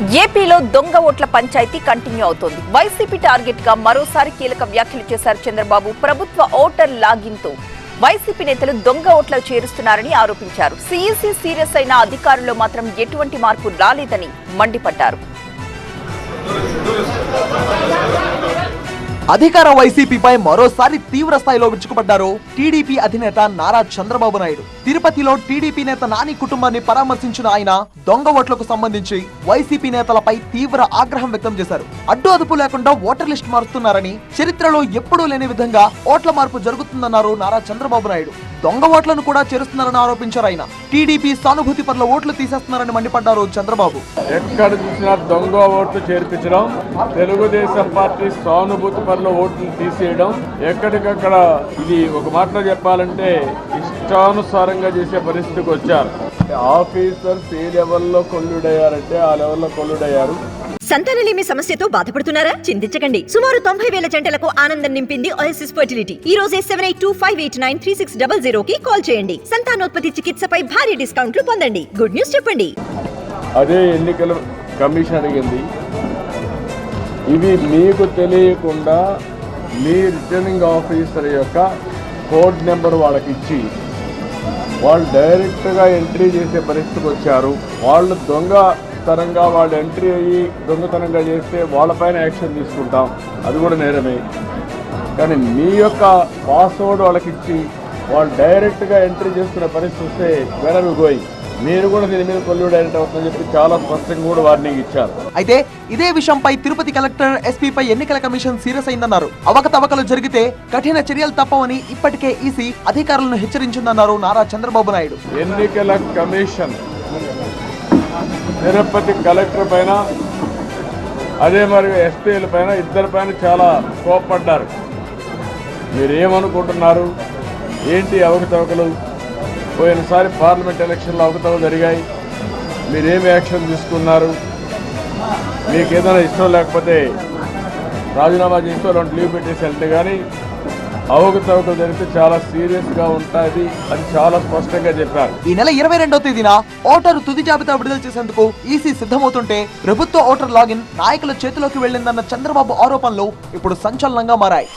ఏపీలో దొంగ ఓట్ల పంచాయతీ కంటిన్యూ అవుతోంది. వైసీపీ టార్గెట్గా మరోసారి కీలక వ్యాఖ్యలు చేశారు చంద్రబాబు. ప్రభుత్వ ఓటర్ లాగిన్తో వైసీపీ నేతలు దొంగ ఓట్ల చేరుస్తున్నారని ఆరోపించారు. సీఈసీ సీరియస్ అయిన అధికారుల్లో మాత్రం ఎటువంటి మార్పు రాలేదని మండిపడ్డారు. అధికార వైసీపీపై మరోసారి తీవ్ర స్థాయిలో విరుచుకుపడ్డారు టీడీపీ అధినేత నారా చంద్రబాబు నాయుడు. తిరుపతిలో టీడీపీ నేత నాని కుటుంబాన్ని పరామర్శించిన ఆయన దొంగ ఓట్లకు సంబంధించి వైసీపీ నేతలపై తీవ్ర ఆగ్రహం వ్యక్తం చేశారు. అడ్డు అదుపు లేకుండా ఓటర్ లిస్ట్ మారుస్తున్నారని చరిత్రలో ఎప్పుడూ లేని విధంగా ఓట్ల మార్పు జరుగుతుందన్నారు నారా చంద్రబాబు నాయుడు. దొంగ ఓట్లను కూడా చేరుస్తున్నారని ఆరోపించారు ఆయన. టీడీపీ సానుభూతి పట్ల ఓట్లు తీసేస్తున్నారని మండిపడ్డారు చంద్రబాబు. ఎక్కడ చూసినా దొంగ ఓట్లు చేర్పించడం తెలుగుదేశం పార్టీ సానుభూతి పనుల ఓట్లు తీసేయడం. ఎక్కడికక్కడ ఇది ఒక మాటలో చెప్పాలంటే ఇష్టానుసారంగా చేసే పరిస్థితికి వచ్చారు. ఆఫీసర్స్ ఏ లెవెల్లో కొల్లుడయ్యారంటే ఆ లెవెల్లో కొల్లుడయ్యారు. సంతానలేమి సమస్యతో బాధపడుతున్నారా? చింతించకండి. సుమారు తొంభై వేల జంటలకు ఆనందం నింపింది ఓఎస్ఎస్ ఫర్టిలిటీ ఈ రోజే seven eight two five eight nine three six double zero కి కాల్ చేయండి. సంతానోత్పత్తి చికిత్సపై భారీ డిస్కౌంట్లు పొందండి. గుడ్ న్యూస్ చెప్పండి. అదే ఎన్నికల కమిషన్ అడిగింది. ఇవి మీకు తెలియకుండా మీ రిటర్నింగ్ ఆఫీసర్ యొక్క కోడ్ నెంబర్ వాళ్ళకి ఇచ్చి వాళ్ళు డైరెక్ట్గా ఎంట్రీ చేసే పరిస్థితికి వచ్చారు. వాళ్ళు దొంగతనంగా వాళ్ళు ఎంట్రీ అయ్యి దొంగతనంగా చేస్తే వాళ్ళపైన యాక్షన్ తీసుకుంటాం. అది కూడా నేరమే. కానీ మీ యొక్క పాస్వర్డ్ వాళ్ళకి ఇచ్చి వాళ్ళు డైరెక్ట్గా ఎంట్రీ చేసుకునే పరిస్థితి వస్తే వెరవి గోయింగ్ మీరు కూడా దీని మీద డైరెక్ట్ అవుతుందని చెప్పి చాలా స్పష్టంగా కూడా వార్నింగ్ ఇచ్చారు. అయితే ఇదే విషయంపై తిరుపతి కలెక్టర్ ఎస్పీపై ఎన్నికల కమిషన్ సీరియస్ అయిందన్నారు. అవకతవకలు జరిగితే కఠిన చర్యలు తప్పవని ఇప్పటికే ఈసీ అధికారులను హెచ్చరించిందన్నారు నారా చంద్రబాబు నాయుడు. ఎన్నికల కమిషన్ తిరుపతి కలెక్టర్ పైన అదే మరి ఎస్పీల పైన ఇద్దరి పైన చాలా కోప్పడ్డారు. మీరు ఏమనుకుంటున్నారు ఏంటి అవకతవకలు? పోయినసారి పార్లమెంట్ ఎలక్షన్లో అవకతవకలు జరిగాయి. మీరేమి యాక్షన్ తీసుకున్నారు? మీకు ఏదైనా ఇష్టం లేకపోతే రాజీనామా చేస్తూ రెండు లీవ్ పెట్టేసి వెళ్తే కానీ అవకతవకలు జరిగితే చాలా సీరియస్గా ఉంటుంది అని చాలా స్పష్టంగా చెప్పారు. ఈ నెల ఇరవై రెండవ తేదీన ఓటరు తుది జాబితా విడుదల చేసేందుకు ఈసీ సిద్ధమవుతుంటే ప్రభుత్వ ఓటర్ లాగిన్ నాయకుల చేతిలోకి వెళ్ళిందన్న చంద్రబాబు ఆరోపణలు ఇప్పుడు సంచలనంగా మారాయి.